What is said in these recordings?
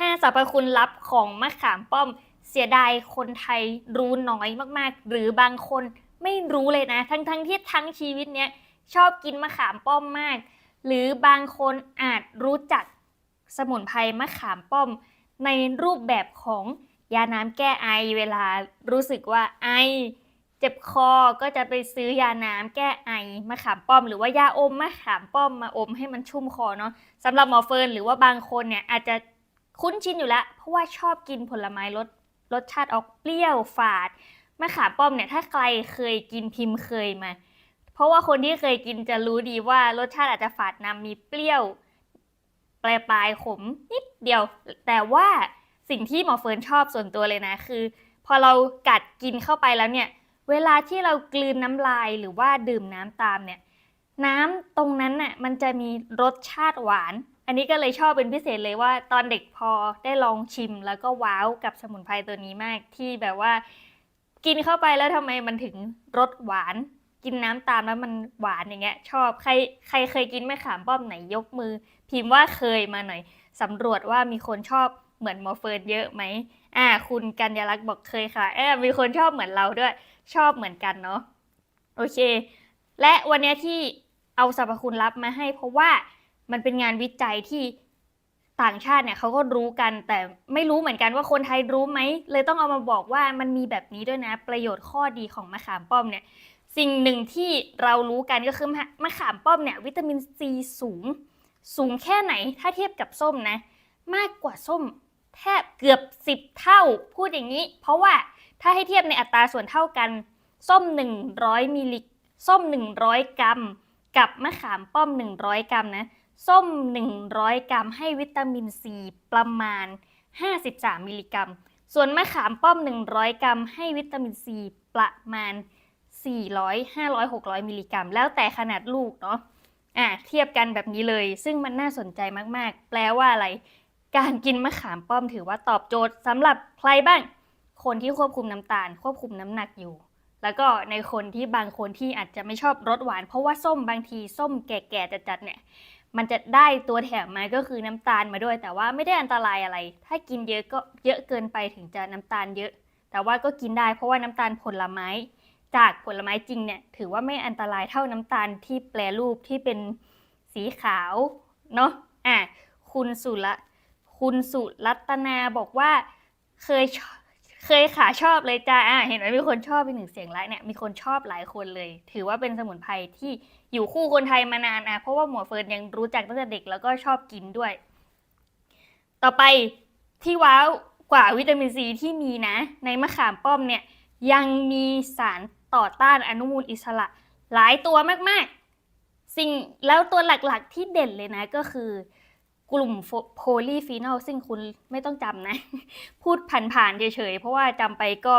ห้าสรรพคุณลับของมะขามป้อม เสียดายคนไทยรู้น้อยมากๆ หรือบางคนไม่รู้เลยนะ ทั้งๆที่ทั้งชีวิตเนี้ยชอบกินมะขามป้อมมาก หรือบางคนอาจรู้จักสมุนไพรมะขามป้อม ในรูปแบบของยาน้ำแก้ไอเวลารู้สึกว่าไอ เจ็บคอก็จะไปซื้อยาน้ำแก้ไอมะขามป้อม หรือว่ายาอมมะขามป้อมมาอมให้มันชุ่มคอเนาะสำหรับหมอเฟิร์นหรือว่าบางคนเนี่ยอาจจะ คุ้นชินอยู่แล้ว เพราะว่าชอบกินผลไม้รสรสชาติออกเปรี้ยวฝาดมะขามป้อมเนี่ยถ้าใครเคยกินพิมพ์เคยมา เพราะว่าคนที่เคยกินจะรู้ดีว่ารสชาติอาจจะฝาดนำมีเปรี้ยว ปลายปลายขมนิดเดียว แต่ว่าสิ่งที่หมอเฟิร์นชอบส่วนตัวเลยนะคือ พอเรากัดกินเข้าไปแล้วเนี่ย เวลาที่เรากลืนน้ำลายหรือว่าดื่มน้ำตามเนี่ย น้ำตรงนั้นน่ะมันจะมีรสชาติหวาน อันนี้ก็เลยชอบเป็นพิเศษเลยว่า ตอนเด็กพอได้ลองชิมแล้วก็ว้าวกับสมุนไพรตัวนี้มากที่แบบว่า กินเข้าไปแล้วทำไมมันถึงรสหวาน กินน้ำตามแล้วมันหวานอย่างเงี้ย ชอบใครใครเคยกินมะขามป้อมไหนยกมือ พิมพ์ว่าเคยมาหน่อยสำรวจว่ามีคนชอบเหมือนมอเฟิร์นเยอะไหมอ่า คุณกัญญาลักษณ์บอกเคยค่ะเออมีคนชอบเหมือนเราด้วย ชอบเหมือนกันเนาะ โอเค และวันนี้ที่ เอาสรรพคุณลับมาให้ เพราะว่ามันเป็นงานวิจัยที่ต่างชาติเนี่ยเขาก็รู้กันแต่ไม่รู้เหมือนกันว่าคนไทยรู้ไหมเลยต้องเอามาบอกว่ามันมีแบบนี้ด้วยนะ ประโยชน์ข้อดีของมะขามป้อมเนี่ยสิ่งหนึ่งที่เรารู้กันก็คือมะขามป้อมเนี่ยวิตามินซีสูง สูงแค่ไหนถ้าเทียบกับส้มนะ มากกว่าส้มแทบเกือบ 10 เท่าพูดอย่างนี้ เพราะว่าถ้าให้เทียบในอัตราส่วนเท่ากัน ส้ม 100มิลลิส้ม 100 กรัม กับมะขามป้อม 100 กรัมนะส้ม 100 กรัม ให้วิตามินซีประมาณ 53 มิลลิกรัม ส่วนมะขามป้อม 100 กรัม ให้วิตามินซีประมาณ 400 500 600 มิลลิกรัม แล้วแต่ขนาดลูกเนาะอะเทียบกันแบบนี้เลย ซึ่งมันน่าสนใจมากๆ แปลว่าอะไร การกินมะขามป้อมถือว่าตอบโจทย์สำหรับใครบ้าง คนที่ควบคุมน้ำตาล ควบคุมน้ำหนักอยู่ แล้วก็ในคนที่บางคนที่อาจจะไม่ชอบรสหวาน เพราะว่าส้มบางทีส้มแก่ๆจัดๆเนี่ยมันจะได้ตัวแถมมาก็คือน้ำตาลมาด้วย แต่ว่าไม่ได้อันตรายอะไร ถ้ากินเยอะก็เยอะเกินไปถึงจะน้ำตาลเยอะ แต่ว่าก็กินได้เพราะว่าน้ำตาลผลไม้ จากผลไม้จริงเนี่ยถือว่าไม่อันตรายเท่าน้ำตาลที่แปรรูปที่เป็นสีขาวเนาะอะคุณสุละคุณสุรัตนาบอกว่าเคยช เคยขาชอบเลยจ้าอะเห็นไหมมีคนชอบเป็นหนึ่งเสียงแล้วเนี่ยมีคนชอบหลายคนเลย ถือว่าเป็นสมุนไพรที่อยู่คู่คนไทยมานานอะเพราะว่าหมวเฟิร์นยังรู้จักตั้งแต่เด็กแล้วก็ชอบกินด้วย ต่อไปที่ว้าวกว่าวิตามินซีที่มีนะ ในมะขามป้อมเนี่ยยังมีสารต่อต้านอนุมูลอิสระหลายตัวมากๆ สิ่งแล้วตัวหลักๆที่เด่นเลยนะก็คือ กลุ่มโพลีฟีนอลซึ่งคุณไม่ต้องจำนะ พูดผ่านๆเฉยๆ เพราะว่าจำไปก็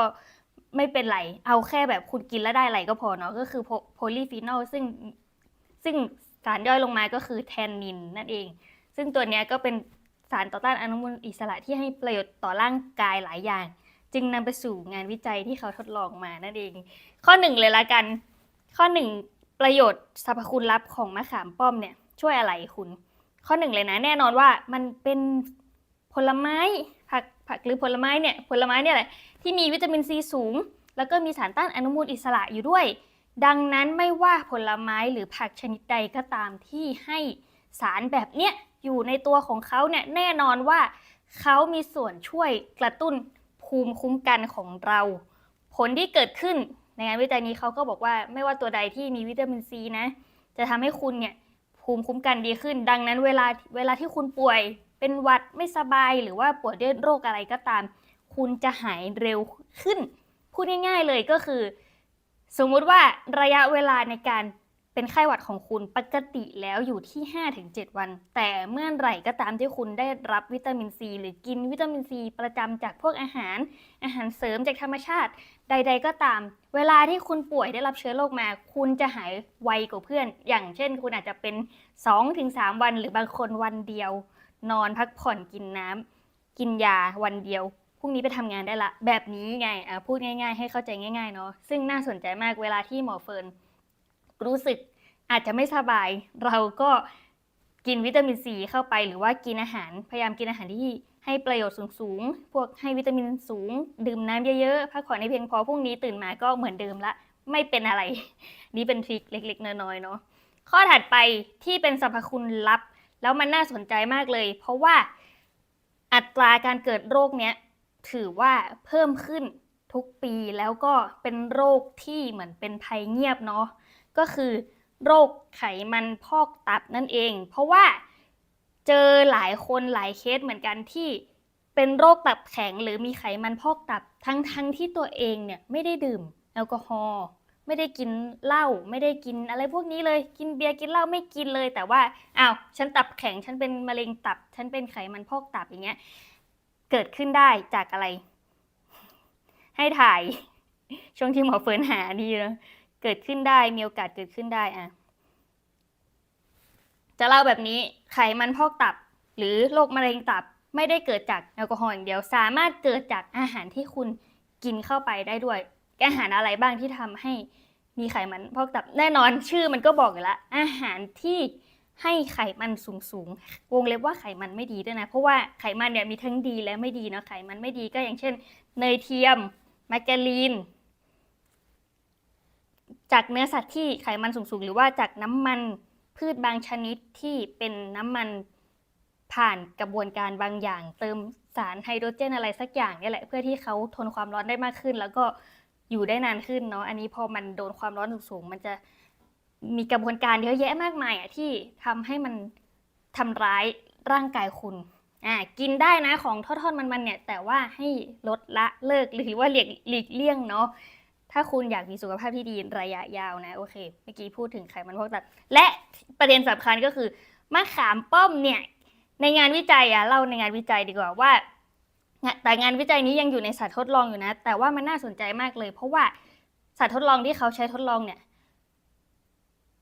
ไม่เป็นไร เอาแค่แบบคุณกินแล้วได้อะไรก็พอเนาะก็คือโพลีฟีนอลซึ่งซึ่งสารย่อยลงมาก็คือแทนนินนั่นเอง ซึ่งตัวเนี้ยก็เป็นสารต่อต้านอนุมูลอิสระที่ให้ประโยชน์ต่อร่างกายหลายอย่าง จึงนำไปสู่งานวิจัยที่เขาทดลองมานั่นเอง ข้อหนึ่งเลยละกัน ข้อหนึ่งประโยชน์สรรพคุณลับของมะขามป้อมเนี่ยช่วยอะไรคุณ ข้อหนึ่งเลยนะ แน่นอนว่ามันเป็นผลไม้ผักผักหรือผลไม้เนี่ยผลไม้เนี่ยแหละที่มีวิตามินซีสูง แล้วก็มีสารต้านอนุมูลอิสระอยู่ด้วย ดังนั้นไม่ว่าผลไม้หรือผักชนิดใดก็ตามที่ให้สารแบบเนี้ยอยู่ในตัวของเขาเนี่ยแน่นอนว่าเขามีส่วนช่วยกระตุ้นภูมิคุ้มกันของเรา ผลที่เกิดขึ้นในงานวิจัยนี้เขาก็บอกว่าไม่ว่าตัวใดที่มีวิตามินซีนะ จะทำให้คุณเนี่ย ภูมิคุ้มกันดีขึ้น ดังนั้นเวลาเวลาที่คุณป่วยเป็นหวัดไม่สบาย หรือว่าป่วยด้วยโรคอะไรก็ตาม คุณจะหายเร็วขึ้น พูดง่ายๆเลยก็คือ สมมุติว่าระยะเวลาในการเป็นไข้หวัดของคุณปกติแล้วอยู่ที่ 5-7 วัน แต่เมื่อไหร่ก็ตามที่คุณได้รับวิตามินซีหรือกินวิตามินซีประจำจากพวกอาหาร อาหารเสริมจากธรรมชาติ ใด ๆ ก็ตาม เวลาที่คุณป่วยได้รับเชื้อโรคมา คุณจะหายไวกว่าเพื่อน อย่างเช่น คุณอาจจะเป็น 2-3 วัน หรือบางคนวันเดียว นอนพักผ่อนกินน้ำกินยาวันเดียวพรุ่งนี้ไปทำงานได้ละ แบบนี้ไงอะพูดง่าย ๆ ให้เข้าใจง่าย ๆ เนาะซึ่งน่าสนใจมากเวลาที่หมอเฟิร์นรู้สึกอาจจะไม่สบาย เราก็กินวิตามินซีเข้าไปหรือว่ากินอาหารพยายามกินอาหารที่ ให้ประโยชน์สูงๆ พวกให้วิตามินสูง ดื่มน้ำเยอะๆ พักผ่อนให้เพียงพอพรุ่งนี้ตื่นมาก็เหมือนเดิมละ ไม่เป็นอะไร นี่เป็นทริคเล็ก ๆ น้อยๆ เนาะ ข้อถัดไปที่เป็นสรรพคุณลับ แล้วมันน่าสนใจมากเลย เพราะว่าอัตราการเกิดโรคเนี้ยถือว่าเพิ่มขึ้นทุกปีแล้วก็เป็นโรคที่เหมือนเป็นภัยเงียบเนาะ ก็คือโรคไขมันพอกตับนั่นเอง เพราะว่า เจอหลายคนหลายเคสเหมือนกันที่เป็นโรคตับแข็งหรือมีไขมันพอกตับทั้งทั้งที่ตัวเองเนี่ยไม่ได้ดื่มแอลกอฮอล์ไม่ได้กินเหล้าไม่ได้กินอะไรพวกนี้เลยกินเบียร์กินเหล้าไม่กินเลย แต่ว่าอ้าวฉันตับแข็งฉันเป็นมะเร็งตับ ฉันเป็นไขมันพอกตับอย่างเงี้ยเกิดขึ้นได้จากอะไร ให้ถ่ายช่วงที่หมอเฟิร์นหาดีนะเกิดขึ้นได้มีโอกาสเกิดขึ้นได้อะ จะเล่าแบบนี้ไขมันพอกตับ หรือโรคมะเร็งตับไม่ได้เกิดจากแอลกอฮอล์อย่างเดียว สามารถเกิดจากอาหารที่คุณกินเข้าไปได้ด้วย อาหารอะไรบ้างที่ทำให้มีไขมันพอกตับแน่นอนชื่อมันก็บอกอยู่แล้วอาหารที่ให้ไขมันสูงๆวงเล็บว่าไขมันไม่ดีด้วยนะ เพราะว่าไขมันเนี่ยมีทั้งดีและไม่ดีเนาะไขมันไม่ดีก็อย่างเช่น เนยเทียมมาการีน จากเนื้อสัตว์ที่ไขมันสูงๆหรือว่าจากน้ำมัน พืชบางชนิดที่เป็นน้ำมันผ่านกระบวนการบางอย่าง เติมสารไฮโดรเจนอะไรสักอย่างนี่แหละเพื่อที่เขาทนความร้อนได้มากขึ้น แล้วก็อยู่ได้นานขึ้นเนาะอันนี้พอมันโดนความร้อนสูงๆมันจะมีกระบวนการเยอะแยะมากมายอะที่ทำให้มันทำร้ายร่างกายคุณอ่ากินได้นะของทอดๆมันๆเนี่ยแต่ว่าให้ลดละเลิกหรือว่าหลีกหลีกเลี่ยงเนาะ ถ้าคุณอยากมีสุขภาพที่ดีระยะยาวนะโอเคเมื่อกี้พูดถึงไขมันพอกตับและประเด็นสำคัญก็คือมะขามป้อมเนี่ยในงานวิจัยอะเล่าในงานวิจัยดีกว่าว่า แต่งานวิจัยนี้ยังอยู่ในสัตว์ทดลองอยู่นะ แต่ว่ามันน่าสนใจมากเลย เพราะว่าสัตว์ทดลองที่เขาใช้ทดลองเนี่ย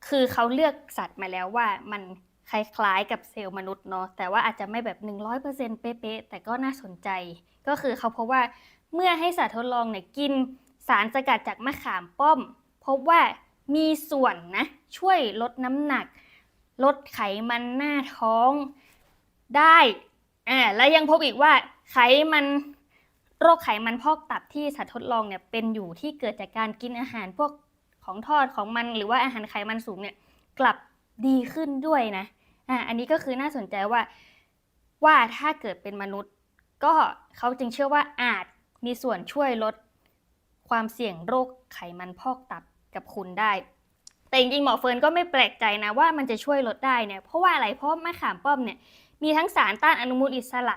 คือเขาเลือกสัตว์มาแล้วว่ามันคล้ายๆกับเซลล์มนุษย์เนาะแต่ว่าอาจจะไม่แบบ 100%เป๊ะๆแต่ก็น่าสนใจ ก็คือเขาพบว่าเมื่อให้สัตว์ทดลองเนี่ยกิน สารสกัดจากมะขามป้อม พบว่ามีส่วนนะช่วยลดน้ำหนัก ลดไขมันหน้าท้องได้อ่าและยังพบอีกว่าไขมันโรคไขมันพอกตับที่สัตว์ทดลองเนี่ยเป็นอยู่ที่เกิดจากการกินอาหารพวกของทอดของมันหรือว่าอาหารไขมันสูงเนี่ยกลับดีขึ้นด้วยนะอ่าอันนี้ก็คือน่าสนใจว่าว่าถ้าเกิดเป็นมนุษย์ ก็เขาจึงเชื่อว่าอาจมีส่วนช่วยลด ความเสี่ยงโรคไขมันพอกตับกับคุณได้ แต่จริงๆหมอเฟิร์นก็ไม่แปลกใจนะว่ามันจะช่วยลดได้เนี่ยเพราะว่าอะไรเพราะมะขามป้อมเนี่ยมีทั้งสารต้านอนุมูลอิสระ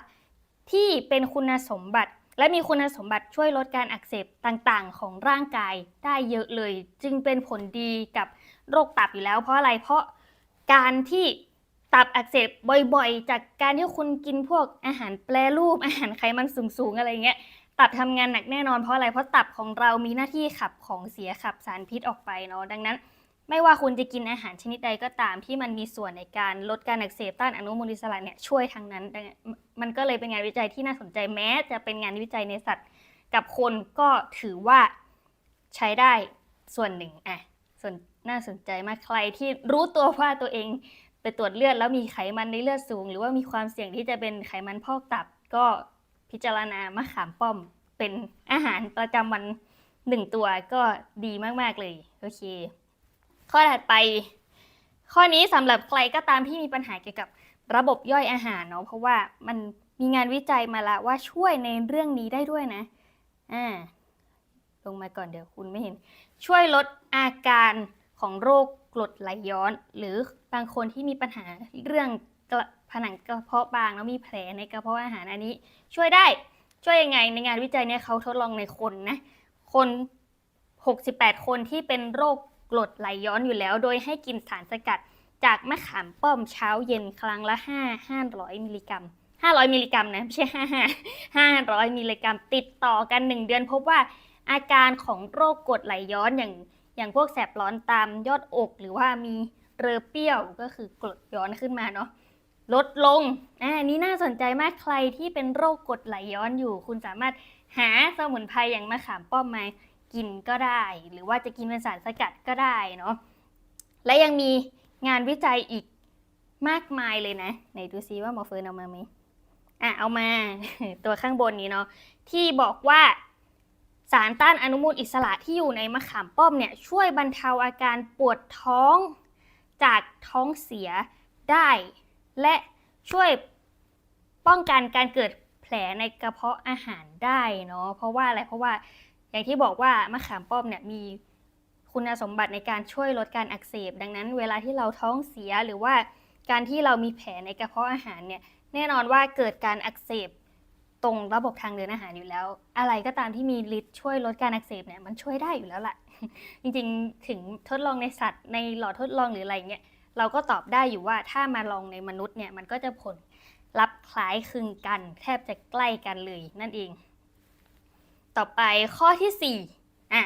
ที่เป็นคุณสมบัติ และมีคุณสมบัติช่วยลดการอักเสบต่างๆ ของร่างกายได้เยอะเลย จึงเป็นผลดีกับโรคตับอยู่แล้ว เพราะอะไรเพราะการที่ตับอักเสบบ่อยๆ จากการที่คุณกินพวกอาหารแปรรูปอาหารไขมันสูงๆอะไรเงี้ย ตับทำงานหนักแน่นอนเพราะอะไร เพราะตับของเรามีหน้าที่ขับของเสียขับสารพิษออกไปเนาะ ดังนั้น ไม่ว่าคุณจะกินอาหารชนิดใดก็ตามที่มันมีส่วนในการลดการอักเสบต้านอนุมูลอิสระเนี่ยช่วยทางนั้นดังนั้น มันก็เลยเป็นงานวิจัยที่น่าสนใจแม้ จะเป็นงานวิจัยในสัตว์กับคนก็ถือว่าใช้ได้ส่วนหนึ่งอะส่วนน่าสนใจมากใครที่รู้ตัวว่าตัวเองไปตรวจเลือดแล้วมีไขมันในเลือดสูง หรือว่ามีความเสี่ยงที่จะเป็นไขมันพอกตับก็ พิจารณามะขามป้อมเป็นอาหารประจำวันหนึ่งตัวก็ดีมากๆเลยโอเค ข้อถัดไป ข้อนี้สำหรับใครก็ตามที่มีปัญหาเกี่ยวกับระบบย่อยอาหารเนาะเพราะว่ามันมีงานวิจัยมาแล้วว่าช่วยในเรื่องนี้ได้ด้วยนะอ่าลงมาก่อนเดี๋ยวคุณไม่เห็น ช่วยลดอาการของโรคกรดไหลย้อน หรือบางคนที่มีปัญหาเรื่อง ผนังกระเพาะบางแล้วมีแผลในกระเพาะอาหารอันนี้ ช่วยได้ช่วยยังไงในงานวิจัยเนี่ยเขาทดลองในคนนะคน 68 คนที่เป็นโรคกรดไหลย้อนอยู่แล้ว โดยให้กินสารสกัดจากมะขามป้อมเช้าเย็นครั้งละ 5 500 มิลลิกรัม 500 มิลลิกรัมนะไม่ใช่5 500 มิลลิกรัม ติดต่อกัน 1 เดือน พบว่าอาการของโรคกรดไหลย้อนอย่างอย่างพวกแสบร้อนตามยอดอก หรือว่ามีเรือเปรี้ยวก็คือกรดย้อนขึ้นมาเนาะ ลดลงอ่านนี้น่าสนใจมากใครที่เป็นโรคกรดไหลย้อนอยู่ คุณสามารถหาสมุนไพรอย่างมะขามป้อมมากินก็ได้ หรือว่าจะกินเป็นสารสกัดก็ได้เนาะและยังมีงานวิจัยอีกมากมายเลยนะไหนดูซิว่าหมอเฟิร์นเอามาไหมอะเอามาตัวข้างบนนี้เนาะที่บอกว่าสารต้านอนุมูลอิสระที่อยู่ในมะขามป้อมเนี่ยช่วยบรรเทาอาการปวดท้องจากท้องเสียได้ และช่วยป้องกันการเกิดแผลในกระเพาะอาหารได้เนาะเพราะว่าอะไรเพราะว่าอย่างที่บอกว่ามะขามป้อมเนี่ยมีคุณสมบัติในการช่วยลดการอักเสบ ดังนั้น เวลาที่เราท้องเสียหรือว่าการที่เรามีแผลในกระเพาะอาหารเนี่ยแน่นอนว่าเกิดการอักเสบตรงระบบทางเดินอาหารอยู่แล้ว อะไรก็ตามที่มีฤทธิ์ช่วยลดการอักเสบเนี่ยมันช่วยได้อยู่แล้วล่ะ จริงๆ ถึงทดลองในสัตว์ในหลอดทดลองหรืออะไรเงี้ย เราก็ตอบได้อยู่ว่าถ้ามาลองในมนุษย์เนี่ยมันก็จะผลลัพธ์คล้ายคลึงกัน แทบจะใกล้กันเลยนั่นเอง ต่อไปข้อที่สี่อะ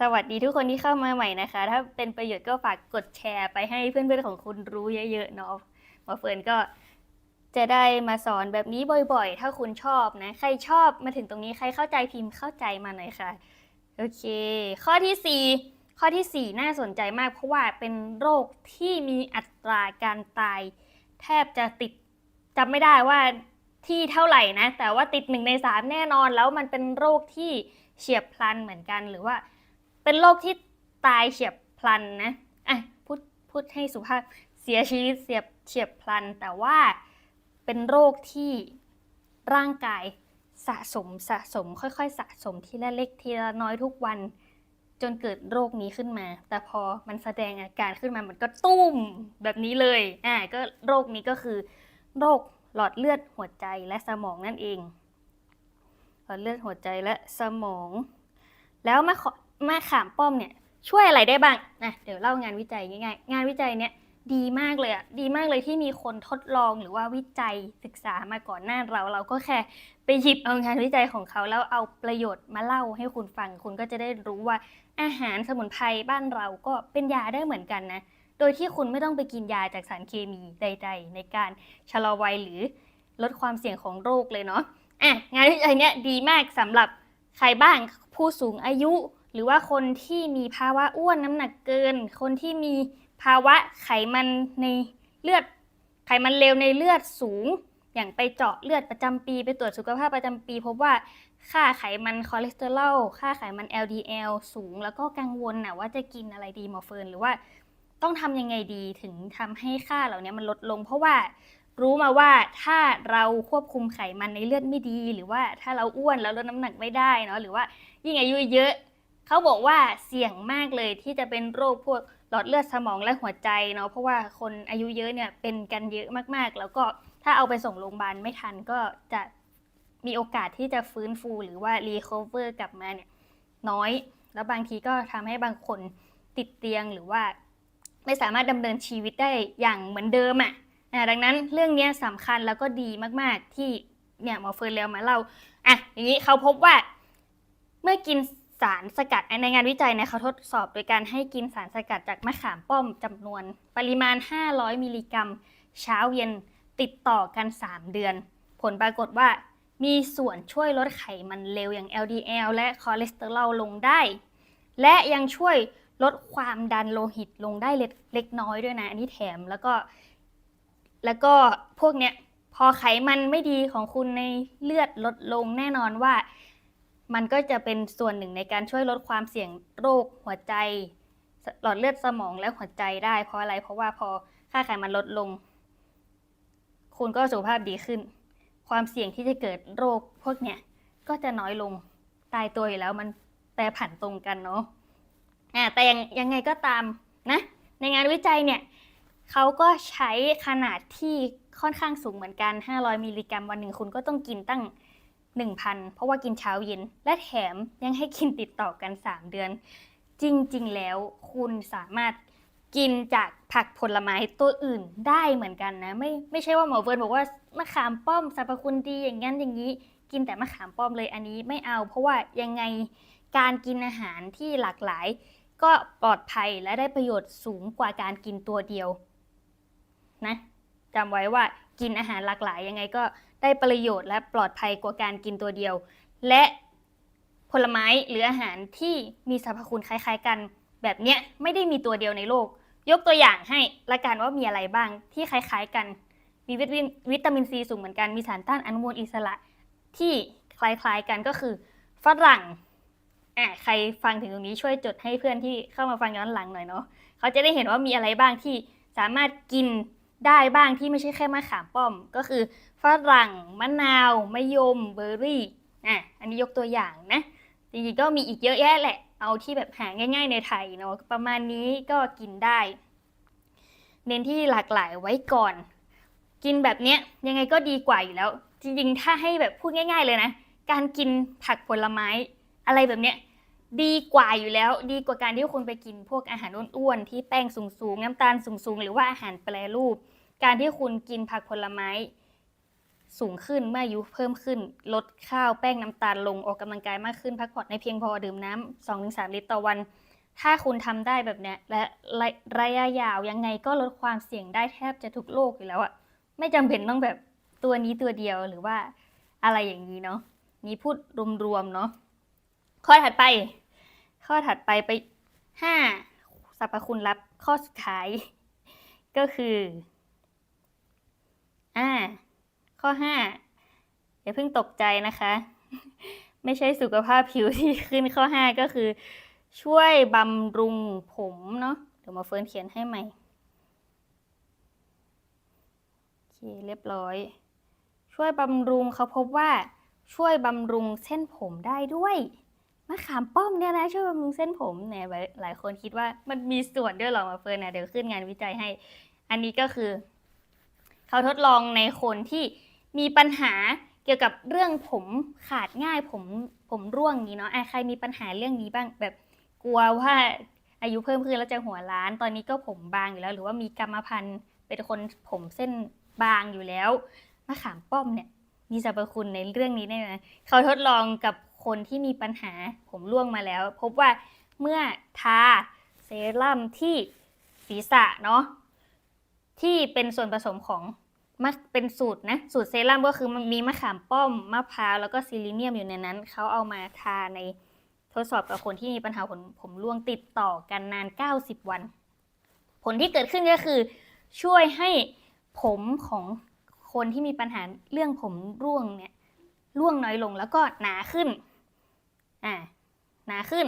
สวัสดีทุกคนที่เข้ามาใหม่นะคะ ถ้าเป็นประโยชน์ก็ฝากกดแชร์ไปให้เพื่อนๆของคุณรู้เยอะๆเนาะหมอเฟิร์นก็จะได้มาสอนแบบนี้บ่อยๆ ถ้าคุณชอบนะ ใครชอบมาถึงตรงนี้ใครเข้าใจพิมพ์เข้าใจมาหน่อยค่ะ โอเค ข้อที่สี่ ข้อที่สี่น่าสนใจมากเพราะว่าเป็นโรคที่มีอัตราการตาย แทบจะติดจำไม่ได้ว่าที่เท่าไหร่นะ แต่ว่าติดหนึ่งในสามแน่นอน แล้วมันเป็นโรคที่เฉียบพลันเหมือนกัน หรือว่า เป็นโรคที่ตายเฉียบพลันนะอะพูดพูดให้สุภาพเสียชีวิตเสียบเฉียบพลัน แต่ว่าเป็นโรคที่ร่างกายสะสมสะสม ค่อยๆ สะสมทีละเล็กทีละน้อยทุกวัน จนเกิดโรคนี้ขึ้นมา แต่พอมันแสดงอาการขึ้นมามันก็ตุ้มแบบนี้เลย อ่า ก็โรคนี้ก็คือ โรคหลอดเลือดหัวใจและสมองนั่นเอง หลอดเลือดหัวใจและสมอง แล้วมาขอมาขามป้อมเนี่ยช่วยอะไรได้บ้างนะเดี๋ยวเล่างานวิจัยง่ายๆ งานวิจัยเนี่ย ดีมากเลยอะดีมากเลยที่มีคนทดลองหรือว่าวิจัยศึกษามาก่อนหน้าเรา เราก็แค่ไปหยิบเอางานวิจัยของเขา แล้วเอาประโยชน์มาเล่าให้คุณฟัง คุณก็จะได้รู้ว่าอาหารสมุนไพรบ้านเราก็เป็นยาได้เหมือนกันนะ โดยที่คุณไม่ต้องไปกินยาจากสารเคมีใด ๆ ในการชะลอวัยหรือลดความเสี่ยงของโรคเลยเนาะอะงานวิจัยเนี้ยดีมากสำหรับใครบ้างผู้สูงอายุ หรือว่าคนที่มีภาวะอ้วนน้ำหนักเกิน คนที่มี ภาวะไขมันในเลือด ไขมันเลวในเลือดสูง อย่างไปเจาะเลือดประจำปี ไปตรวจสุขภาพประจำปี พบว่าค่าไขมันคอเลสเตอรอลค่าไขมัน LDL สูง แล้วก็กังวลนะว่าจะกินอะไรดีหมอเฟิร์นหรือว่าต้องทำยังไงดีถึงทำให้ค่าเหล่านี้มันลดลง เพราะว่ารู้มาว่าถ้าเราควบคุมไขมันในเลือดไม่ดี หรือว่าถ้าเราอ้วนแล้วลดน้ำหนักไม่ได้เนาะหรือว่ายิ่งอายุเยอะ เขาบอกว่าเสี่ยงมากเลยที่จะเป็นโรคพวก หลอดเลือดสมองและหัวใจเนาะเพราะว่าคนอายุเยอะเนี่ยเป็นกันเยอะมากๆ แล้วก็ถ้าเอาไปส่งโรงพยาบาลไม่ทันก็จะมีโอกาสที่จะฟื้นฟูหรือว่ารีคอเวอร์กลับมาเนี่ยน้อย แล้วบางทีก็ทำให้บางคนติดเตียงหรือว่า ไม่สามารถดำเนินชีวิตได้อย่างเหมือนเดิมอะอะดังนั้นเรื่องนี้สำคัญแล้วก็ดีมากๆที่เนี่ยหมอเฟิร์นเรียวมาเล่าอะอย่างนี้เขาพบว่าเมื่อกิน สารสกัดในงานวิจัยเนี่ยเขาทดสอบโดยการให้กินสารสกัดจากมะขามป้อมจำนวน ปริมาณ 500 มิลลิกรัม เช้าเย็นติดต่อกัน 3 เดือน ผลปรากฏว่ามีส่วนช่วยลดไขมันเลวอย่าง LDL และคอเลสเตอรอลลงได้ และยังช่วยลดความดันโลหิตลงได้เล็กน้อยด้วยนะ อันนี้แถมแล้วก็ แล้วก็พวกเนี้ยพอไขมันไม่ดีของคุณในเลือดลดลงแน่นอนว่า มันก็จะเป็นส่วนหนึ่งในการช่วยลดความเสี่ยงโรคหัวใจ หลอดเลือดสมองและหัวใจได้เพราะอะไร เพราะว่าพอค่าไขมันลดลง คุณก็สุขภาพดีขึ้น ความเสี่ยงที่จะเกิดโรคพวกเนี้ยก็จะน้อยลงตายตัวอยู่แล้วมันแปรผันตรงกันเนาะอ่าแต่ยังยังไงก็ตามนะ ในงานวิจัยเนี่ยเขาก็ใช้ขนาดที่ค่อนข้างสูงเหมือนกัน 500 มิลลิกรัมวันหนึ่งคุณก็ต้องกินตั้ง 1,000 เพราะว่ากินเช้าเย็น และแถมยังให้กินติดต่อกัน 3 เดือน จริงๆ แล้วคุณสามารถกินจากผักผลไม้ตัวอื่นได้เหมือนกันนะ ไม่ไม่ใช่ว่าหมอเฟิร์นบอกว่ามะขามป้อมสรรพคุณดีอย่างนั้นอย่างนี้ กินแต่มะขามป้อมเลยอันนี้ไม่เอา เพราะว่ายังไงการกินอาหารที่หลากหลาย ก็ปลอดภัยและได้ประโยชน์สูงกว่าการกินตัวเดียวนะจำไว้ว่ากินอาหารหลากหลายยังไงก็ ได้ประโยชน์และปลอดภัยกว่าการกินตัวเดียว และผลไม้หรืออาหารที่มีสรรพคุณคล้าย ๆ กัน แบบเนี้ยไม่ได้มีตัวเดียวในโลก ยกตัวอย่างให้ละกันว่ามีอะไรบ้างที่คล้าย ๆ กัน มีวิตามินซีสูงเหมือนกัน มีสารต้านอนุมูลอิสระที่คล้าย ๆ กันก็คือฝรั่งอะใครฟังถึงตรงนี้ช่วยจดให้เพื่อนที่เข้ามาฟังย้อนหลังหน่อยเนาะเขาจะได้เห็นว่ามีอะไรบ้างที่สามารถกินได้บ้างที่ไม่ใช่แค่มะขามป้อม ก็คือ ฝรั่ง มะนาว มะยม เบอร์รี่อะอันนี้ยกตัวอย่างนะ จริงๆก็มีอีกเยอะแยะแหละ เอาที่แบบหาง่าย ๆ ในไทยเนาะ ประมาณนี้ก็กินได้ เน้นที่หลากหลายไว้ก่อน กินแบบเนี้ยยังไงก็ดีกว่าอยู่แล้ว จริงๆ ถ้าให้แบบพูดง่าย ๆ เลยนะ การกินผักผลไม้อะไรแบบเนี้ยดีกว่าอยู่แล้ว ดีกว่าการที่คุณไปกินพวกอาหารอ้วนๆที่แป้งสูงๆน้ำตาลสูงๆ หรือว่าอาหารแปรรูป การที่คุณกินผักผลไม้ สูงขึ้นเมื่ออายุเพิ่มขึ้น ลดข้าวแป้งน้ำตาลลงออกกำลังกายมากขึ้น พักผ่อนให้เพียงพอดื่มน้ำ2-3ลิตรต่อวัน ถ้าคุณทำได้แบบเนี้ยและระยะยาวยังไงก็ลดความเสี่ยงได้แทบจะทุกโรคอยู่แล้วอะไม่จำเป็นต้องแบบตัวนี้ตัวเดียวหรือว่าอะไรอย่างนี้เนาะนี่พูดรวมๆเนาะข้อถัดไป ข้อถัดไปไปห้าสรรพคุณลับข้อสุดท้าย ก็คือ อ่า ข้อห้าอย่าเพิ่งตกใจนะคะ ไม่ใช่สุขภาพผิวที่ขึ้นข้อห้าก็คือ ช่วยบำรุงผมเนาะเดี๋ยวมาเฟิร์นเขียนให้ใหม่โอเคเรียบร้อย ช่วยบำรุงเขาพบว่าช่วยบำรุงเส้นผมได้ด้วยมะขามป้อมเนี่ยนะช่วยบำรุงเส้นผมเนี่ยหลายหลายคนคิดว่ามันมีส่วนด้วยหรอมาเฟิร์นเนี่ยเดี๋ยวขึ้นงานวิจัยให้ อันนี้ก็คือ เขาทดลองในคนที่ มีปัญหาเกี่ยวกับเรื่องผมขาดง่ายผมผมร่วงนี้เนาะอะใครมีปัญหาเรื่องนี้บ้างแบบกลัวว่าอายุเพิ่มขึ้นแล้วจะหัวล้าน ตอนนี้ก็ผมบางอยู่แล้ว หรือว่ามีกรรมพันธุ์เป็นคนผมเส้นบางอยู่แล้วมะขามป้อมเนี่ยมีสรรพคุณในเรื่องนี้แน่นอนเขาทดลองกับคนที่มีปัญหาผมร่วงมาแล้ว พบว่าเมื่อทาเซรั่มที่ศีรษะเนาะที่เป็นส่วนผสมของ มะเป็นสูตรนะ สูตรเซรั่มก็คือมันมีมะขามป้อมมะพร้าวแล้วก็ซิลิเนียมอยู่ในนั้น เขาเอามาทาในทดสอบกับคนที่มีปัญหาผมผมร่วงติดต่อกันนาน 90 วัน ผลที่เกิดขึ้นก็คือ ช่วยให้ผมของคนที่มีปัญหาเรื่องผมร่วงเนี่ยร่วงน้อยลงแล้วก็หนาขึ้นอ่าหนาขึ้น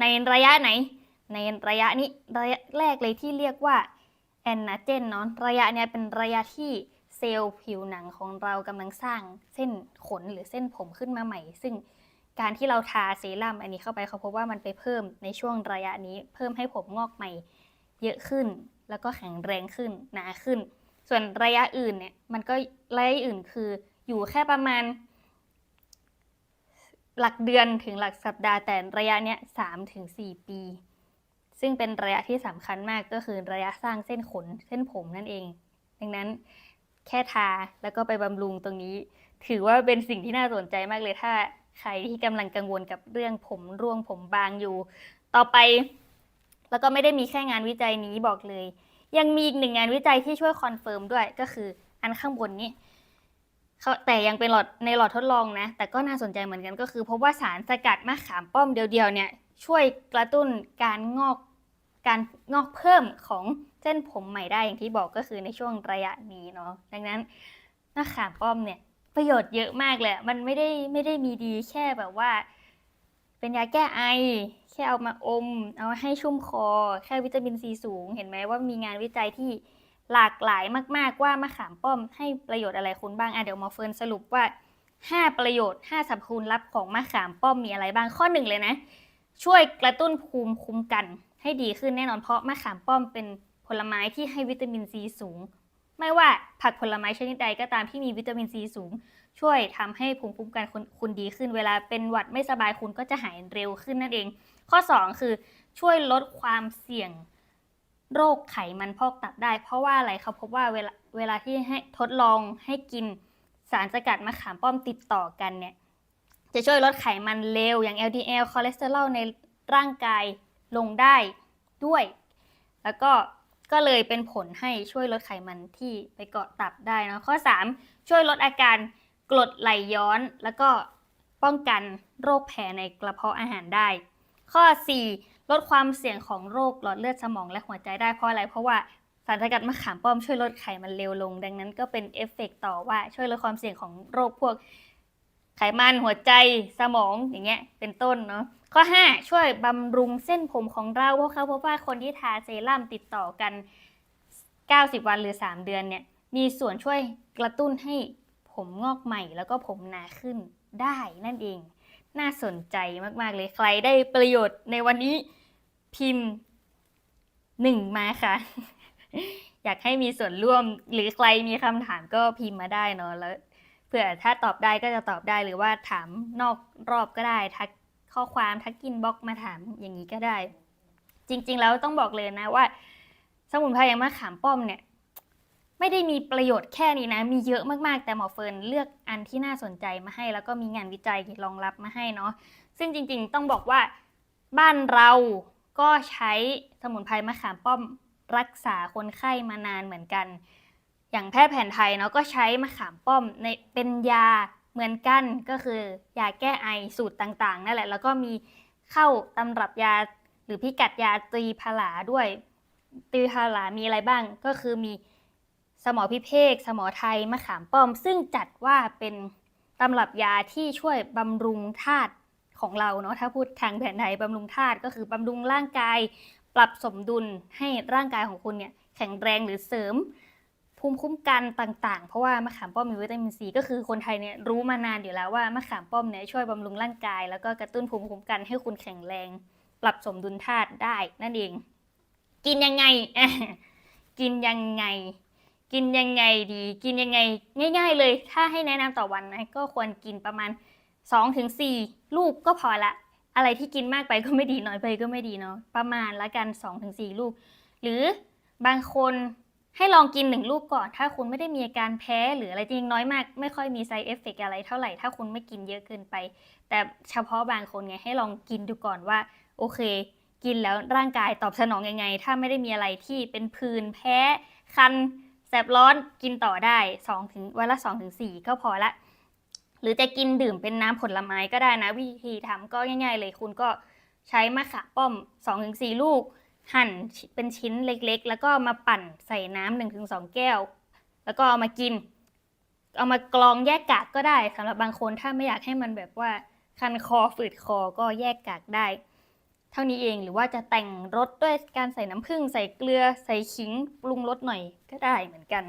ในระยะไหน ในระยะนี้ระยะแรกเลยที่เรียกว่าแอนนาเจนเนาะระยะเนี้ยเป็นระยะที่ ลล์ผิวหนังของเรากำลังสร้างเส้นขนหรือเส้นผมขึ้นมาใหม่ ซึ่งการที่เราทาเซรั่มอันนี้เข้าไปเขาพบว่ามันไปเพิ่มในช่วงระยะนี้เพิ่มให้ผมงอกใหม่เยอะขึ้น แล้วก็แข็งแรงขึ้นหนาขึ้น ส่วนระยะอื่นเนี่ยมันก็ระยะอื่นคืออยู่แค่ประมาณ หลักเดือนถึงหลักสัปดาห์แต่ระยะเนี้ยสามถึงสี่ปี ซึ่งเป็นระยะที่สำคัญมากก็คือระยะสร้างเส้นขนเส้นผมนั่นเอง ดังนั้น แค่ทาแล้วก็ไปบำรุงตรงนี้ ถือว่าเป็นสิ่งที่น่าสนใจมากเลยถ้าใครที่กำลังกังวลกับเรื่องผมร่วงผมบางอยู่ ต่อไป แล้วก็ไม่ได้มีแค่งานวิจัยนี้บอกเลย ยังมีอีกหนึ่งงานวิจัยที่ช่วยคอนเฟิร์มด้วยก็คืออันข้างบนนี้เขาแต่ยังเป็นหลอดในหลอดทดลองนะ แต่ก็น่าสนใจเหมือนกันก็คือพบว่าสารสกัดมะขามป้อมเดียวๆเนี่ยช่วยกระตุ้นการงอกการงอกเพิ่มของ เส้นผมใหม่ได้อย่างที่บอกก็คือในช่วงระยะนี้เนาะดังนั้นมะขามป้อมเนี่ยประโยชน์เยอะมากเลยอะมันไม่ได้ไม่ได้มีดีแค่แบบว่า เป็นยาแก้ไอ แค่เอามาอม เอาให้ชุ่มคอ แค่วิตามินซีสูง เห็นไหมว่ามีงานวิจัยที่หลากหลายมาก ๆ ว่ามะขามป้อมให้ประโยชน์อะไรคุณบ้างอะเดี๋ยวมาเฟิร์นสรุปว่า 5 ประโยชน์ 5สรรพคุณลับของมะขามป้อมมีอะไรบ้างข้อหนึ่งเลยนะ ช่วยกระตุ้นภูมิคุ้มกันให้ดีขึ้นแน่นอนเพราะมะขามป้อมเป็น ผลไม้ที่ให้วิตามินซีสูง ไม่ว่าผักผลไม้ชนิดใดก็ตามที่มีวิตามินซีสูง ช่วยทำให้ภูมิคุ้มกันคุณคุณดีขึ้น เวลาเป็นหวัดไม่สบายคุณก็จะหายเร็วขึ้นนั่นเอง ข้อ 2 คือช่วยลดความเสี่ยงโรคไขมันพอกตับได้ เพราะว่าอะไรเขาพบว่าเวลาเวลาที่ให้ทดลองให้กินสารสกัดมะขามป้อมติดต่อกันเนี่ยจะช่วยลดไขมันเลวอย่าง LDL คอเลสเตอรอลในร่างกายลงได้ด้วย แล้วก็ ก็เลยเป็นผลให้ช่วยลดไขมันที่ไปเกาะตับได้นะข้อ 3 ช่วยลดอาการกรดไหลย้อน แล้วก็ป้องกันโรคแผลในกระเพาะอาหารได้ ข้อ 4 ลดความเสี่ยงของโรคหลอดเลือดสมองและหัวใจได้เพราะอะไร เพราะว่าสารสกัดมะขามป้อมช่วยลดไขมันเร็วลง ดังนั้นก็เป็นเอฟเฟกต์ต่อว่าช่วยลดความเสี่ยงของโรคพวกไขมันหัวใจสมองอย่างเงี้ยเป็นต้นเนาะ ข้อ 5 ช่วยบำรุงเส้นผมของเราเพราะเขาพบว่าคนที่ทาเซรั่มติดต่อกัน 90 วันหรือ 3 เดือนเนี่ยมีส่วนช่วยกระตุ้นให้ผมงอกใหม่ แล้วก็ผมหนาขึ้นได้นั่นเอง น่าสนใจมาก ๆ เลยใครได้ประโยชน์ในวันนี้พิมพ์หนึ่งมาค่ะ อยากให้มีส่วนร่วมหรือใครมีคำถามก็พิมพ์มาได้เนาะแล้วเผื่อถ้าตอบได้ก็จะตอบได้หรือว่าถามนอกรอบก็ได้ทัก ข้อความทักกินบล็อกมาถามอย่างนี้ก็ได้ จริงๆแล้วต้องบอกเลยนะว่า สมุนไพรอย่างมะขามป้อมเนี่ยไม่ได้มีประโยชน์แค่นี้นะ มีเยอะมากๆ แต่หมอเฟิร์นเลือกอันที่น่าสนใจมาให้ แล้วก็มีงานวิจัยรองรับมาให้เนาะซึ่งจริงๆต้องบอกว่าบ้านเราก็ใช้สมุนไพรมะขามป้อมรักษาคนไข้มานานเหมือนกัน อย่างแพทย์แผนไทยเนาะก็ใช้มะขามป้อมในเป็นยา เหมือนกันก็คือยาแก้ไอสูตรต่างๆนั่นแหละแล้วก็มีเข้าตำรับยาหรือพิกัดยาตรีพลาด้วยตรีพลามีอะไรบ้างก็คือมีสมอพิเภกสมอไทยมะขามป้อม ซึ่งจัดว่าเป็นตำรับยาที่ช่วยบำรุงธาตุของเราเนาะถ้าพูดทางแผนไทยบำรุงธาตุก็คือบำรุงร่างกาย ปรับสมดุลให้ร่างกายของคุณเนี่ยแข็งแรงหรือเสริม ภูมิคุ้มกันต่างๆ เพราะว่ามะขามป้อมมีวิตามินซีก็คือคนไทยเนี่ยรู้มานานอยู่แล้วว่ามะขามป้อมเนี่ยช่วยบำรุงร่างกาย แล้วก็กระตุ้นภูมิคุ้มกันให้คุณแข็งแรง ปรับสมดุลธาตุได้นั่นเอง กินยังไงกินยังไง กินยังไงดี กินยังไง ง่าย ๆ เลย ถ้าให้แนะนำต่อวันนะก็ควรกินประมาณ 2-4 ลูกก็พอละ อะไรที่กินมากไปก็ไม่ดีน้อยไปก็ไม่ดีเนาะประมาณละกัน 2-4 ลูก หรือบางคน ให้ลองกินหนึ่งลูกก่อน ถ้าคุณไม่ได้มีอาการแพ้หรืออะไรจริงน้อยมาก ไม่ค่อยมี side effect อะไรเท่าไหร่ ถ้าคุณไม่กินเยอะเกินไป แต่เฉพาะบางคนไงให้ลองกินดูก่อนว่า โอเค กินแล้วร่างกายตอบสนองยังไง ถ้าไม่ได้มีอะไรที่เป็นผื่นแพ้ คันแสบร้อนกินต่อได้2ถึงวันละ2ถึง4ก็พอละ หรือจะกินดื่มเป็นน้ำผลไม้ก็ได้นะ วิธีทำก็ง่าย ๆ เลยคุณก็ใช้มะขามป้อม2ถึง4ลูก หั่นเป็นชิ้นเล็กๆ แล้วก็มาปั่นใส่น้ำหนึ่งถึงสองแก้ว แล้วก็เอามากิน เอามากรองแยกกากก็ได้สำหรับบางคนถ้าไม่อยากให้มันแบบว่าคันคอฝืดคอก็แยกกากได้ เท่านี้เองหรือว่าจะแต่งรสด้วยการใส่น้ำผึ้งใส่เกลือใส่ขิงปรุงรสหน่อยก็ได้เหมือนกัน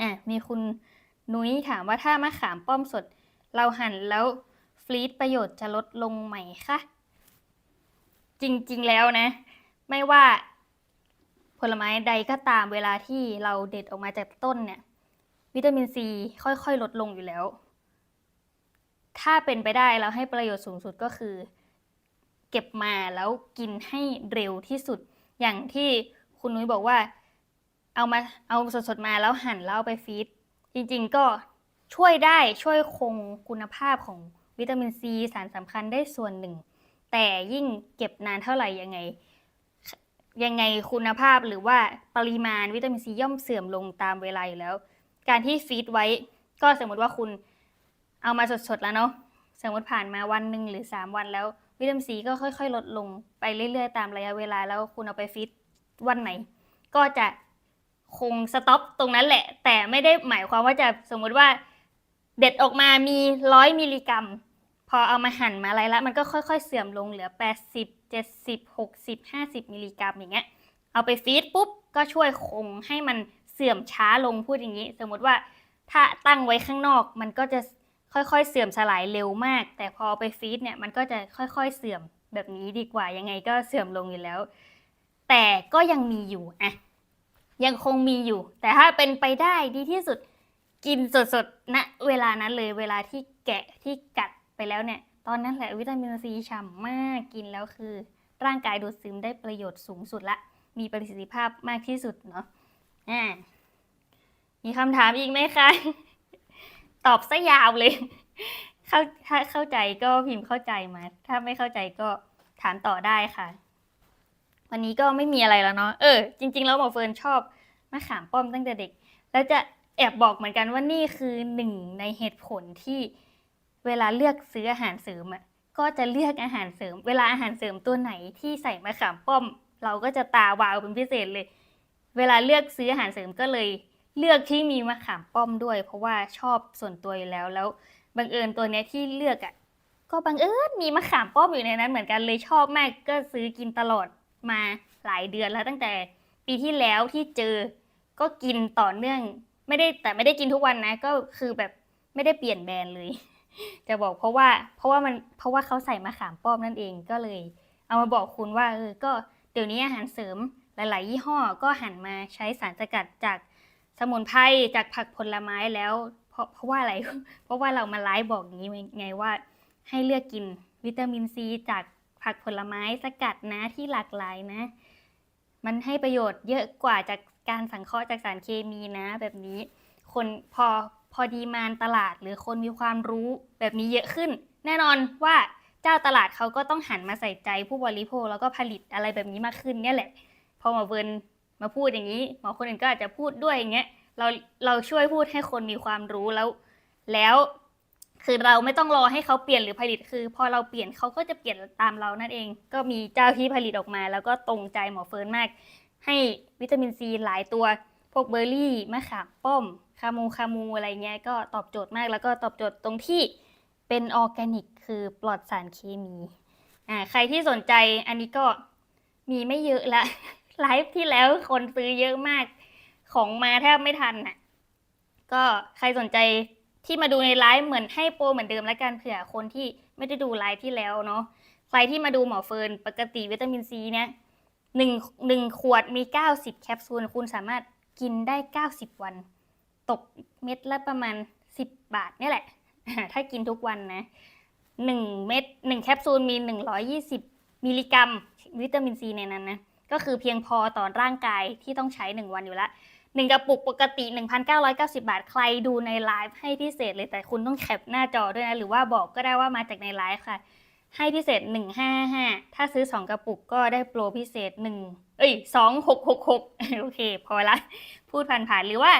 อะมีคุณนุ้ยถามว่าถ้ามะขามป้อมสด เราหั่นแล้วฟรีซประโยชน์จะลดลงไหมคะ จริงๆแล้วนะ ไม่ว่าผลไม้ใดก็ตามเวลาที่เราเด็ดออกมาจากต้นเนี่ย วิตามินซีค่อยๆ ลดลงอยู่แล้ว ถ้าเป็นไปได้เราให้ประโยชน์สูงสุดก็คือ เก็บมาแล้วกินให้เร็วที่สุด อย่างที่คุณนุ้ยบอกว่า เอามาเอาสดๆมาแล้วหั่นแล้วเอาไปฟีดจริงๆก็ช่วยได้ช่วยคงคุณภาพของวิตามินซีสารสำคัญได้ส่วนหนึ่ง แต่ยิ่งเก็บนานเท่าไหร่ยังไง ยังไงคุณภาพหรือว่าปริมาณวิตามินซีย่อมเสื่อมลงตามเวลาอยู่แล้ว การที่ฟีดไว้ก็สมมติว่าคุณเอามาสดๆแล้วเนาะสมมติผ่านมาวันหนึ่งหรือ 3 วันแล้ว วิตามินซีก็ค่อย ๆ ลดลงไปเรื่อยๆ ตามระยะเวลาแล้วคุณเอาไปฟีดวันไหน ก็จะคงสต็อปตรงนั้นแหละ แต่ไม่ได้หมายความว่าจะสมมุติว่าเด็ดออกมามีร้อยมิลลิกรัม พอเอามาหั่นมาอะไรแล้วมันก็ค่อยๆ เสื่อมลงเหลือ 80 70 60 50 มิลลิกรัมอย่างเงี้ยเอาไปฟีดปุ๊บก็ช่วยคงให้มันเสื่อมช้าลงพูดอย่างนี้ สมมติว่าถ้าตั้งไว้ข้างนอกมันก็จะค่อยๆ เสื่อมสลายเร็วมาก แต่พอไปฟีดเนี่ยมันก็จะค่อยๆ เสื่อมแบบนี้ดีกว่ายังไงก็เสื่อมลงอยู่แล้ว แต่ก็ยังมีอยู่อะยังคงมีอยู่ แต่ถ้าเป็นไปได้ดีที่สุดกินสดๆณเวลานั้นเลยเวลาที่แกะที่กัด แล้วเนี่ย ตอนนั้นแหละวิตามินซีฉ่ำมากกินแล้วคือ ร่างกายดูดซึมได้ประโยชน์สูงสุดละ มีประสิทธิภาพมากที่สุดเนาะอ่ามีคำถามอีกไหมคะ ตอบซะยาวเลย เข้าถ้าเข้าใจก็พิมพ์เข้าใจมา ถ้าไม่เข้าใจก็ถามต่อได้ค่ะ วันนี้ก็ไม่มีอะไรแล้วเนาะ เออ จริง ๆ แล้วหมอเฟิร์นชอบมะขามป้อมตั้งแต่เด็ก แล้วจะแอบบอกเหมือนกันว่านี่คือหนึ่งในเหตุผลที่ เวลาเลือกซื้ออาหารเสริมอะก็จะเลือกอาหารเสริม เวลาอาหารเสริมตัวไหนที่ใส่มะขามป้อม เราก็จะตาวาวเป็นพิเศษเลย เวลาเลือกซื้ออาหารเสริมก็เลย เลือกที่มีมะขามป้อมด้วย เพราะว่าชอบส่วนตัวอยู่แล้วแล้วบังเอิญตัวเนี้ยที่เลือกอะก็บังเอิญมีมะขามป้อมอยู่ในนั้นเหมือนกันเลยชอบมากก็ซื้อกินตลอดมาหลายเดือนแล้วตั้งแต่ปีที่แล้วที่เจอก็กินต่อเนื่อง ไม่ได้แต่ไม่ได้กินทุกวันนะ ก็คือแบบไม่ได้เปลี่ยนแบรนด์เลย จะบอกเพราะว่าเพราะว่ามันเพราะว่าเขาใส่มะขามป้อมนั่นเองก็เลย เอามาบอกคุณว่าเออก็เดี๋ยวนี้อาหารเสริมหลาย ๆ ยี่ห้อก็หันมาใช้สารสกัดจากสมุนไพรจากผักผลไม้แล้ว เพราะเพราะว่าอะไร เพราะว่าเรามาไลฟ์บอกอย่างนี้ไงว่า ให้เลือกกินวิตามินซีจากผักผลไม้สกัดนะที่หลากหลายนะ มันให้ประโยชน์เยอะกว่าจากการสังเคราะห์จากสารเคมีนะ แบบนี้ คนพอ พอดีมานตลาดหรือคนมีความรู้แบบนี้เยอะขึ้น แน่นอนว่าเจ้าตลาดเขาก็ต้องหันมาใส่ใจผู้บริโภคแล้วก็ผลิตอะไรแบบนี้มากขึ้นเนี่ยแหละ พอหมอเวิร์นมาพูดอย่างนี้หมอคนอื่นก็อาจจะพูดด้วยอย่างเงี้ยเราเราช่วยพูดให้คนมีความรู้แล้ว แล้วคือเราไม่ต้องรอให้เขาเปลี่ยนหรือผลิตคือ พอเราเปลี่ยนเขาก็จะเปลี่ยนตามเรานั่นเอง ก็มีเจ้าที่ผลิตออกมา แล้วก็ตรงใจหมอเฟิร์นมาก ให้วิตามินซีหลายตัว พวกเบอร์รี่มะขามป้อม คามูคามูอะไรเงี้ยก็ตอบโจทย์มากแล้วก็ตอบโจทย์ตรงที่เป็นออร์แกนิกคือปลอดสารเคมีอ่าใครที่สนใจอันนี้ก็มีไม่เยอะละไลฟ์ที่แล้วคนซื้อเยอะมากของมาแทบไม่ทันน่ะก็ใครสนใจที่มาดูในไลฟ์เหมือนให้โปรเหมือนเดิมแล้วกันเผื่อคนที่ไม่ได้ดูไลฟ์ที่แล้วเนาะใครที่มาดูหมอเฟิร์นปกติวิตามินซีเนี่ยหนึ่งหนึ่งขวดมี 90 แคปซูล คุณสามารถกินได้ 90 วัน ตกเม็ดละประมาณ 10 บาทนี่แหละ ถ้ากินทุกวันนะหนึ่งเม็ดหนึ่งแคปซูลมี 120 มิลลิกรัม วิตามินซีในนั้นนะ ก็คือเพียงพอต่อร่างกายที่ต้องใช้ 1 วันอยู่ล้วหนึ่งกระปุกปกติ 1,990 บาท ใครดูในไลฟ์ให้พิเศษเลยแต่คุณต้องแคปหน้าจอด้วยนะ หรือว่าบอกก็ได้ว่ามาจากในไลฟ์ค่ะ ให้พิเศษ 155 ถ้าซื้อ 2 กระปุกก็ได้โปรพิเศษ 1 เอ้ย 2666 โอเค พอละ พูดผ่านๆหรือว่า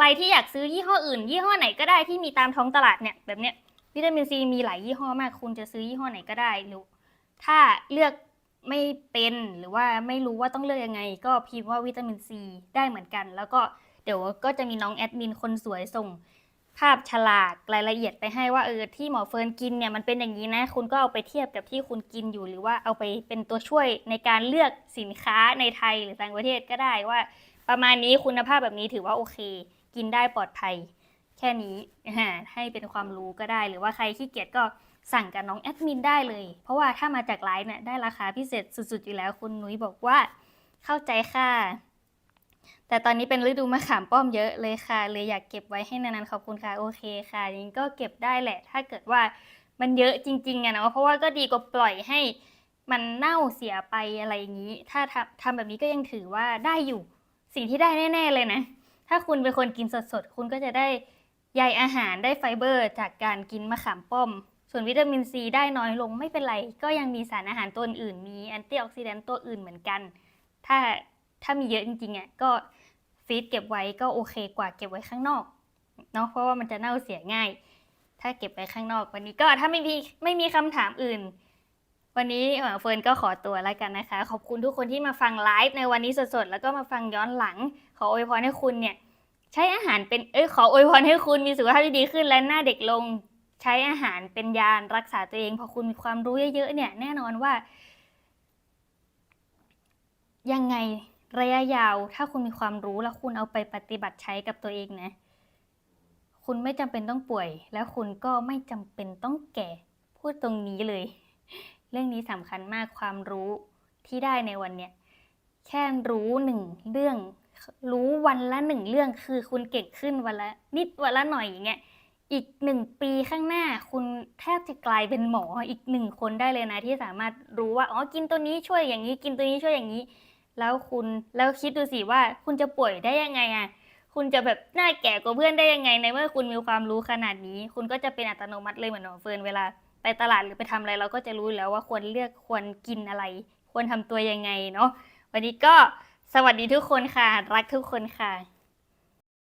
ใครที่อยากซื้อยี่ห้ออื่น ยี่ห้อไหนก็ได้ที่มีตามท้องตลาดเนี่ยแบบเนี้ยวิตามินซีมีหลายยี่ห้อมาก คุณจะซื้อยี่ห้อไหนก็ได้หรือถ้าเลือกไม่เป็นหรือว่าไม่รู้ว่าต้องเลือกยังไง ก็พิมพ์ว่าวิตามินซีได้เหมือนกัน แล้วก็เดี๋ยวก็จะมีน้องแอดมินคนสวยส่ง ภาพฉลากรายละเอียดไปให้ว่าเออที่หมอเฟิร์นกินเนี่ยมันเป็นอย่างนี้นะ คุณก็เอาไปเทียบกับที่คุณกินอยู่ หรือว่าเอาไปเป็นตัวช่วยในการเลือกสินค้าในไทยหรือต่างประเทศก็ได้ว่า ประมาณนี้คุณภาพแบบนี้ถือว่าโอเค กินได้ปลอดภัย แค่นี้ให้เป็นความรู้ก็ได้หรือว่าใครขี้เกียจก็สั่งกับน้องแอดมินได้เลย เพราะว่าถ้ามาจากไลน์เนี่ยได้ราคาพิเศษสุดๆอยู่แล้วคุณนุ้ยบอกว่าเข้าใจค่ะ แต่ตอนนี้เป็นฤดูมะขามป้อมเยอะเลยค่ะเลยอยากเก็บไว้ให้นานๆขอบคุณค่ะโอเคค่ะย่งก็เก็บได้แหละ ถ้าเกิดว่ามันเยอะจริงๆอะเนาะเพราะว่าก็ดีกว่าปล่อยให้มันเน่าเสียไปอะไรอย่างนี้ ถ้าทำทำแบบนี้ก็ยังถือว่าได้อยู่ สิ่งที่ได้แน่ ๆ เลยนะ ถ้าคุณเป็นคนกินสดๆ คุณก็จะได้ใยอาหารได้ไฟเบอร์ จากการกินมะขามป้อม ส่วนวิตามินซีได้น้อยลงไม่เป็นไร ก็ยังมีสารอาหารตัวอื่น มีแอนตี้ออกซิแดนต์ตัวอื่นเหมือนกัน ถ้าถ้ามีเยอะจริงๆอะก็ฟรีซเก็บไว้ก็โอเคกว่าเก็บไว้ข้างนอกเนาะเพราะว่ามันจะเน่าเสียง่าย ถ้าเก็บไว้ข้างนอกวันนี้ก็ถ้าไม่มีไม่มีคำถามอื่น วันนี้เอ่อเฟิร์นก็ขอตัวแล้วกันนะคะ ขอบคุณทุกคนที่มาฟังไลฟ์ในวันนี้สดๆแล้วก็มาฟังย้อนหลัง ขออวยพรให้คุณเนี่ย ใช้อาหารเป็นเอ้ยขออวยพรให้คุณมีสุขภาพที่ดีขึ้นและหน้าเด็กลงใช้อาหารเป็นยารักษาตัวเองพอคุณมีความรู้เยอะๆเนี่ยแน่นอนว่า ยังไงระยะยาว ถ้าคุณมีความรู้แล้วคุณเอาไปปฏิบัติใช้กับตัวเองนะ คุณไม่จำเป็นต้องป่วย แล้วคุณก็ไม่จำเป็นต้องแก่พูดตรงนี้เลย เรื่องนี้สำคัญมากความรู้ที่ได้ในวันเนี้ยแค่รู้หนึ่งเรื่อง รู้วันละหนึ่งเรื่องคือคุณเก่งขึ้นวันละนิดวันละหน่อยอย่างเงี้ยอีกหนึ่งปีข้างหน้าคุณแทบจะกลายเป็นหมออีกหนึ่งคนได้เลยนะ ที่สามารถรู้ว่าอ๋อกินตัวนี้ช่วยอย่างนี้ กินตัวนี้ช่วยอย่างนี้ แล้วคุณแล้วคิดดูสิว่าคุณจะป่วยได้ยังไงอะคุณจะแบบหน้าแก่กว่าเพื่อนได้ยังไงในเมื่อคุณมีความรู้ขนาดนี้ คุณก็จะเป็นอัตโนมัติเลยเหมือนน้อเฟิร์นเวลาไปตลาดหรือไปทำอะไรเราก็จะรู้แล้วว่าควรเลือกควรกินอะไร ควรทำตัวยังไงเนาะวันนี้ก็ สวัสดีทุกคนค่ะ รักทุกคนค่ะ